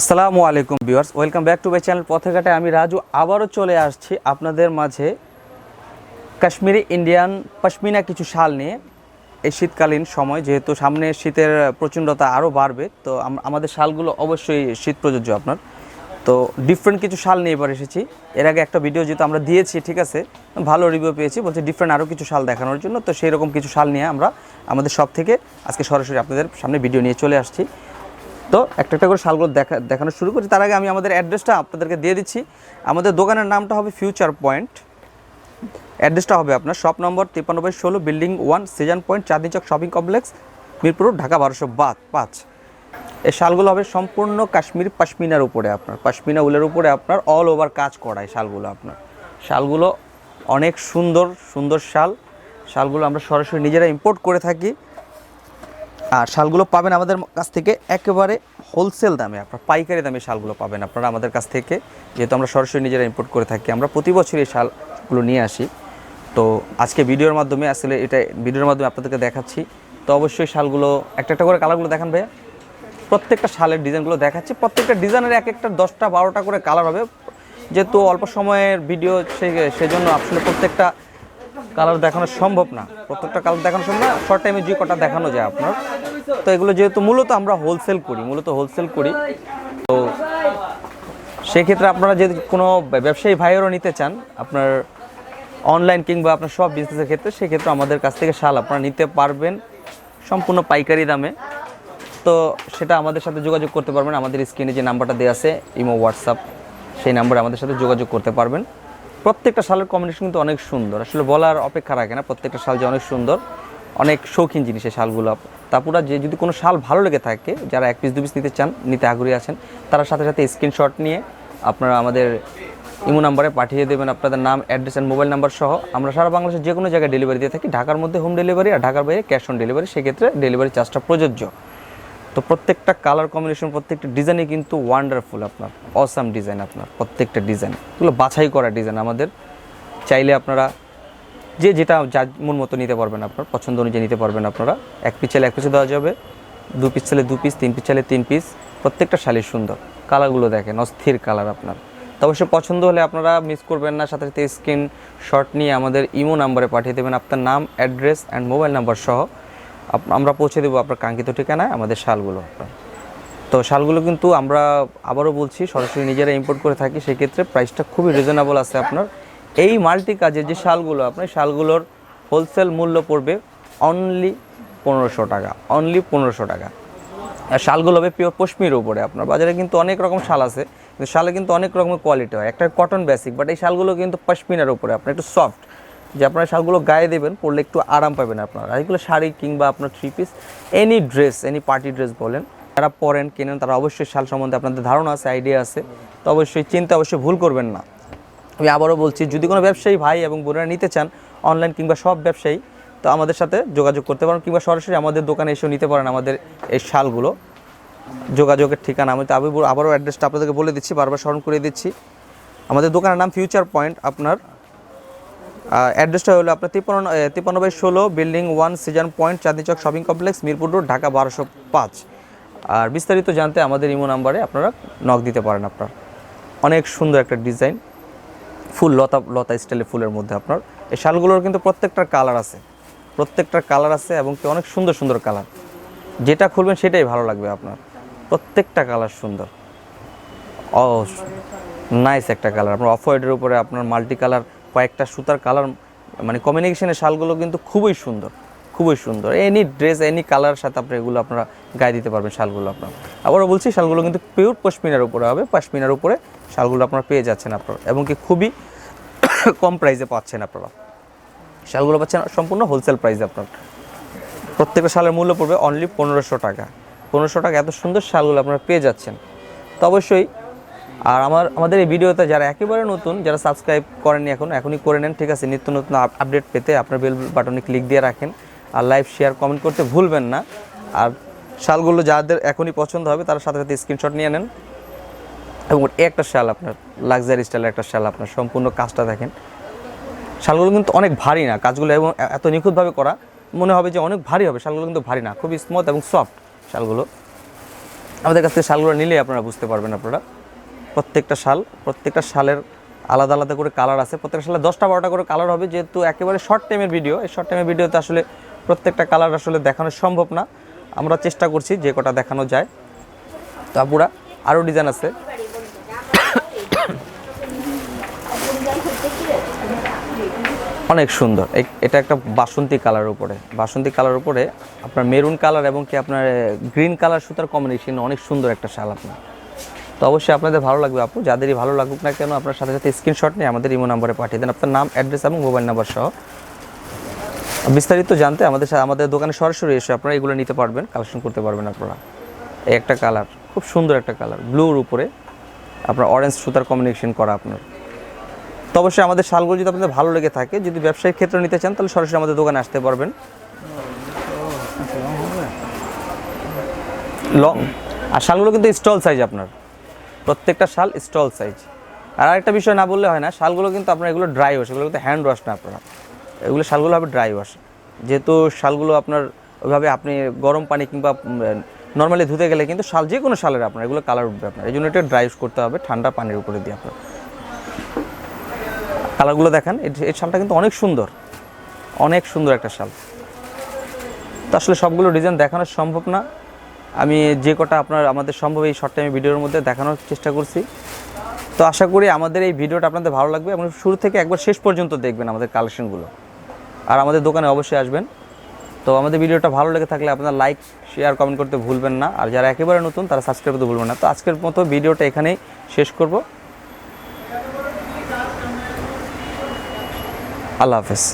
আসসালামু আলাইকুম viewers, welcome back to my channel পথেঘাটে। আমি রাজু, আবারও চলে আসছি আপনাদের মাঝে কাশ্মীরি ইন্ডিয়ান পশমিনা কিছু শাল নিয়ে। এই শীতকালীন সময়, যেহেতু সামনে শীতের প্রচণ্ডতা আরও বাড়বে, তো আমাদের শালগুলো অবশ্যই শীত প্রযোজ্য আপনার। তো ডিফারেন্ট কিছু শাল নিয়ে এবার এসেছি। এর আগে একটা ভিডিও যেহেতু আমরা দিয়েছি, ঠিক আছে? ভালো রিভিউ পেয়েছি, বলছে ডিফারেন্ট আরও কিছু শাল দেখানোর জন্য। তো সেই রকম কিছু শাল নিয়ে আমরা আমাদের সব থেকে আজকে সরাসরি আপনাদের সামনে ভিডিও নিয়ে চলে আসছি। তো একটা একটা করে শালগুলো দেখা, দেখানো শুরু করছি। তার আগে আমি আমাদের অ্যাড্রেসটা আপনাদেরকে দিয়ে দিচ্ছি। আমাদের দোকানের নামটা হবে ফিউচার পয়েন্ট অ্যাড্রেসটা হবে আপনার শপ নম্বর তিপ্পান্ন বাই ষোলো, building one, season point, Chandni Chowk shopping complex, Mirpur Dhaka বারোশো বাদ পাঁচ। এই শালগুলো হবে সম্পূর্ণ কাশ্মীর পাশমিনার উপরে আপনার, পাশমিনা উলের উপরে আপনার অল ওভার কাজ করা এই শালগুলো আপনার। শালগুলো অনেক সুন্দর সুন্দর শাল। শালগুলো আমরা সরাসরি নিজেরা ইম্পোর্ট করে থাকি। আর শালগুলো পাবেন আমাদের কাছ থেকে একেবারে হোলসেল দামে। আপনার পাইকারি দামে শালগুলো পাবেন আপনারা আমাদের কাছ থেকে। যেহেতু আমরা সরাসরি নিজেরা ইম্পোর্ট করে থাকি, আমরা প্রতি বছর এই শালগুলো নিয়ে আসি। তো আজকে ভিডিওর মাধ্যমে আসলে এটা ভিডিওর মাধ্যমে আপনাদেরকে দেখাচ্ছি। তো অবশ্যই শালগুলো, একটা একটা করে কালারগুলো দেখান ভাইয়া। প্রত্যেকটা শালের ডিজাইনগুলো দেখাচ্ছি। প্রত্যেকটা ডিজাইনের এক একটা দশটা বারোটা করে কালার হবে। যেহেতু অল্প সময়ের ভিডিও সেই সেজন্য আসলে প্রত্যেকটা কালার দেখানো সম্ভব না। প্রত্যেকটা কালার দেখানো সম্ভব না। শর্ট টাইমে যে কটা দেখানো যায় আপনার। তো এগুলো যেহেতু মূলত আমরা হোলসেল করি, মূলত হোলসেল করি। তো সেক্ষেত্রে আপনারা যদি কোনো ব্যবসায়ী ভাইয়েরও নিতে চান, আপনার অনলাইন কিংবা আপনার সব বিজনেসের ক্ষেত্রে, সেক্ষেত্রে আমাদের কাছ থেকে শাল আপনারা নিতে পারবেন সম্পূর্ণ পাইকারি দামে। তো সেটা আমাদের সাথে যোগাযোগ করতে পারবেন। আমাদের স্ক্রিনে যে নাম্বারটা দেওয়া আছে, ইমো হোয়াটসঅ্যাপ সেই নাম্বারে আমাদের সাথে যোগাযোগ করতে পারবেন। প্রত্যেকটা শালের কম্বিনেশন কিন্তু অনেক সুন্দর। আসলে বলার অপেক্ষা রাখে না, প্রত্যেকটা শাল যে অনেক সুন্দর, অনেক শৌখিন জিনিস এই শালগুলো। তারপরে যে যদি কোনো শাল ভালো লেগে থাকে, যারা এক পিস দু পিস নিতে চান, নিতে আগ্রহী আছেন, তারা সাথে সাথে স্ক্রিনশট নিয়ে আপনারা আমাদের ইমো নাম্বারে পাঠিয়ে দেবেন আপনাদের নাম অ্যাড্রেস অ্যান্ড মোবাইল নাম্বার সহ। আমরা সারা বাংলাদেশের যে কোনো জায়গায় ডেলিভারি দিয়ে থাকি, ঢাকার মধ্যে হোম ডেলিভারি আর ঢাকার বাইরে ক্যাশ অন ডেলিভারি সেক্ষেত্রে ডেলিভারি চার্জটা প্রযোজ্য। তো প্রত্যেকটা কালার কম্বিনেশন প্রত্যেকটা ডিজাইনই কিন্তু ওয়ান্ডারফুল আপনার অসাম ডিজাইন আপনার, প্রত্যেকটা ডিজাইন এগুলো বাছাই করা ডিজাইন আমাদের। চাইলে আপনারা যে যেটা যার মন মতো নিতে পারবেন আপনার, পছন্দ অনুযায়ী নিতে পারবেন আপনারা। এক পিস চাইলে এক পিসে দেওয়া যাবে। দু পিস চাইলে দু পিস তিন পিস চাইলে তিন পিস প্রত্যেকটা শাড়ি সুন্দর। কালারগুলো দেখেন, অস্থির কালার আপনার। তো অবশ্যই পছন্দ হলে আপনারা মিস করবেন না, সাথে সাথে স্ক্রিন শট নিয়ে আমাদের ইমো নাম্বারে পাঠিয়ে দেবেন। আপনার নাম অ্যাড্রেস অ্যান্ড মোবাইল নাম্বার সহ আমরা পৌঁছে দেবো আপনার কাঙ্ক্ষিত ঠিকানায় আমাদের শালগুলো আপনার। তো শালগুলো কিন্তু আমরা আবারও বলছি, সরাসরি নিজেরা ইম্পোর্ট করে থাকি, সেক্ষেত্রে প্রাইসটা খুবই রিজনেবল আছে আপনার। এই মাল্টি কাজের যে শালগুলো আপনার, শালগুলোর হোলসেল মূল্য পড়বে অনলি পনেরোশো টাকা অনলি পনেরোশো টাকা। আর শালগুলো হবে পিওর পশমির উপরে আপনার। বাজারে কিন্তু অনেক রকম শাল আছে, কিন্তু শালে কিন্তু অনেক রকমের কোয়ালিটি হয়। একটা কটন বেসিক বাট এই শালগুলো কিন্তু পশমিনার উপরে, আপনার একটু সফট যে আপনারা শালগুলো গায়ে দেবেন, পরলে একটু আরাম পাবেন আপনারা। এগুলো শাড়ি কিংবা আপনার three piece any dress any party dress বলেন, যারা পরেন, কেনেন, তারা অবশ্যই শাল সম্বন্ধে আপনাদের ধারণা আছে আইডিয়া আছে। তো অবশ্যই চিন্তা অবশ্যই ভুল করবেন না। আমি আবারও বলছি, যদি কোনো ব্যবসায়ী ভাই এবং বোনেরা নিতে চান অনলাইন কিংবা সব ব্যবসায়ী, তো আমাদের সাথে যোগাযোগ করতে পারেন, কিংবা সরাসরি আমাদের দোকানে এসেও নিতে পারেন আমাদের এই শালগুলো। যোগাযোগের ঠিকানা, আমি তো আমি আবারও অ্যাড্রেসটা আপনাদেরকে বলে দিচ্ছি, বারবার স্মরণ করে দিচ্ছি। আমাদের দোকানের নাম ফিউচার পয়েন্ট আপনার অ্যাড্রেসটা হলো আপনার তিপ্পান্ন এ, তিপ্পান্ন বাই ষোলো building one season point Chandni Chowk shopping complex Mirpur road Dhaka বারোশো পাঁচ। আর বিস্তারিত জানতে আমাদের ইমো নাম্বারে আপনারা নক দিতে পারেন আপনার। অনেক সুন্দর একটা ডিজাইন ফুল লতা লতা স্টাইলে ফুলের মধ্যে আপনার। এই শালগুলোর কিন্তু প্রত্যেকটার কালার আছে প্রত্যেকটার কালার আছে এবং কি অনেক সুন্দর সুন্দর কালার যেটা খুলবেন সেটাই ভালো লাগবে আপনার। প্রত্যেকটা কালার সুন্দর। ও নাইস একটা কালার আপনার অফ হোয়াইটের উপরে আপনার মাল্টি কালার কয়েকটা সুতার কালার মানে কমিউনিকেশনের শালগুলো কিন্তু খুবই সুন্দর খুবই সুন্দর। এনি ড্রেস এনি কালার সাথে আপনি এগুলো আপনারা গায়ে দিতে পারবেন শালগুলো আপনার। আবারও বলছি, শালগুলো কিন্তু পিওর পশমিনার উপরে হবে, পশমিনার উপরে শালগুলো আপনারা পেয়ে যাচ্ছেন আপনারা, এবং কি খুবই কম প্রাইসে পাচ্ছেন আপনারা। শালগুলো পাচ্ছেন সম্পূর্ণ হোলসেল প্রাইসে আপনার। প্রত্যেকটা শালের মূল্য পড়বে অনলি পনেরোশো টাকা। পনেরোশো টাকা এত সুন্দর শালগুলো আপনারা পেয়ে যাচ্ছেন। তো অবশ্যই আর আমার, আমাদের এই ভিডিওতে যারা একেবারে নতুন, যারা সাবস্ক্রাইব করেননি এখন, এখনই করে নেন, ঠিক আছে? নিত্য নতুন আপডেট পেতে আপনার বেল বাটনে ক্লিক দিয়ে রাখেন। আর লাইভ শেয়ার কমেন্ট করতে ভুলবেন না। আর শালগুলো যাদের এখনই পছন্দ হবে, তারা সাথে সাথে স্ক্রিনশট নিয়ে নেন। এবং একটা শাল আপনার লাক্সারি স্টাইলের একটা শাল আপনার, সম্পূর্ণ কাজটা দেখেন। শালগুলো কিন্তু অনেক ভারী না, কাজগুলো এবং এত নিখুঁতভাবে করা, মনে হবে যে অনেক ভারী হবে, শালগুলো কিন্তু ভারী না, খুবই স্মুথ এবং সফট শালগুলো। আমাদের কাছ থেকে শালগুলো নিলেই আপনারা বুঝতে পারবেন আপনারা। প্রত্যেকটা শাল, প্রত্যেকটা শালের আলাদা আলাদা করে কালার আছে। প্রত্যেকটা শালে দশটা বারোটা করে কালার হবে, যেহেতু একেবারে শর্ট টাইমের ভিডিও এই শর্ট টাইমের ভিডিওতে আসলে প্রত্যেকটা কালার আসলে দেখানো সম্ভব না। আমরা চেষ্টা করছি যে কটা দেখানো যায়। তো আপুরা আরও ডিজাইন আছে। অনেক সুন্দর। এটা একটা বাসন্তী কালার উপরে। বাসন্তী কালার উপরে আপনার মেরুন কালার এবং কি আপনার গ্রিন কালার সুতার কম্বিনেশন অনেক সুন্দর একটা শাল আপনার। তো অবশ্যই আপনাদের ভালো লাগবে আপু। যাদেরই ভালো লাগুক না কেন আপনার সাথে সাথে স্ক্রিনশট নিয়ে আমাদের ইমো নাম্বারে পাঠিয়ে দেন। আপনার নাম অ্যাড্রেস এবং মোবাইল নাম্বার সহ। বিস্তারিত জানতে আমাদের সাথে আমাদের দোকানে সরাসরি এসে আপনারা এগুলো নিতে পারবেন কালেকশন করতে পারবেন আপনারা। এই একটা কালার খুব সুন্দর একটা কালার ব্লুর উপরে আপনার অরেঞ্জ সুতার কম্বিনেশন করা আপনার। তো অবশ্যই আমাদের শালগুলো যদি আপনাদের ভালো লেগে থাকে যদি ব্যবসায়িক ক্ষেত্রে নিতে চান তাহলে সরাসরি আমাদের দোকানে আসতে পারবেন। লং আর শালগুলো কিন্তু স্টল সাইজ আপনার। প্রত্যেকটা শাল স্টল সাইজ। আর আরেকটা বিষয় না বললে হয় না, শালগুলো কিন্তু আপনার এগুলো ড্রাই ওয়াশ এগুলো কিন্তু হ্যান্ড ওয়াশ না আপনারা। এগুলো শালগুলো হবে ড্রাই ওয়াশ যেহেতু শালগুলো আপনার ওইভাবে আপনি গরম পানি কিংবা নর্মালি ধুতে গেলে কিন্তু শাল, যে কোনো শালের আপনার, এগুলো কালার উঠবে আপনার। এই জন্য এটা ড্রাই করতে হবে, ঠান্ডা পানির উপরে দিয়ে আপনার। কালারগুলো দেখেন, এই শালটা কিন্তু অনেক সুন্দর। অনেক সুন্দর একটা শাল। তো আসলে সবগুলো ডিজাইন দেখানো সম্ভব না। আমি যে কটা আপনার আমাদের সম্ভব এই শর্ট টাইমে ভিডিওর মধ্যে দেখানোর চেষ্টা করছি। তো আশা করি আমাদের এই ভিডিওটা আপনাদের ভালো লাগবে এবং শুরু থেকে একবার শেষ পর্যন্ত দেখবেন আমাদের কালেকশনগুলো আর আমাদের দোকানে অবশ্যই আসবেন। তো আমাদের ভিডিওটা ভালো লেগে থাকলে আপনারা লাইক শেয়ার কমেন্ট করতে ভুলবেন না। আর যারা একেবারে নতুন, তারা সাবস্ক্রাইব করতে ভুলবেন না। তো আজকের মতো ভিডিওটা এখানেই শেষ করব। আল্লাহ হাফেজ।